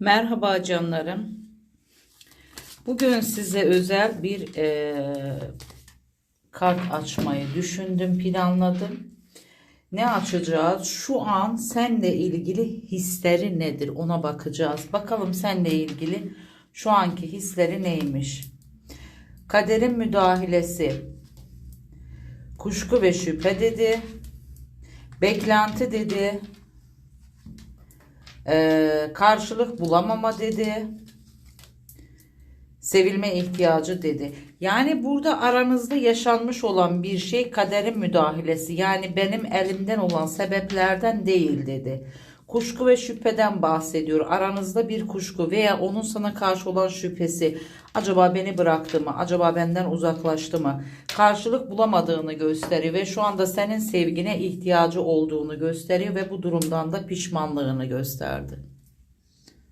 Merhaba canlarım. Bugün size özel bir eee, kart açmayı düşündüm, planladım. Ne açacağız? Şu an seninle ilgili hisleri nedir? Ona bakacağız. Bakalım seninle ilgili şu anki hisleri neymiş? Kaderin müdahalesi. Kuşku ve şüphe dedi. Beklenti dedi. Ee, karşılık bulamama dedi. Sevilme ihtiyacı dedi. Yani burada aranızda yaşanmış olan bir şey kaderin müdahalesi. Yani benim elimden olan sebeplerden değil dedi. Kuşku ve şüpheden bahsediyor. Aranızda bir kuşku veya onun sana karşı olan şüphesi. Acaba beni bıraktı mı? Acaba benden uzaklaştı mı? Karşılık bulamadığını gösteriyor ve şu anda senin sevgine ihtiyacı olduğunu gösteriyor ve bu durumdan da pişmanlığını gösterdi.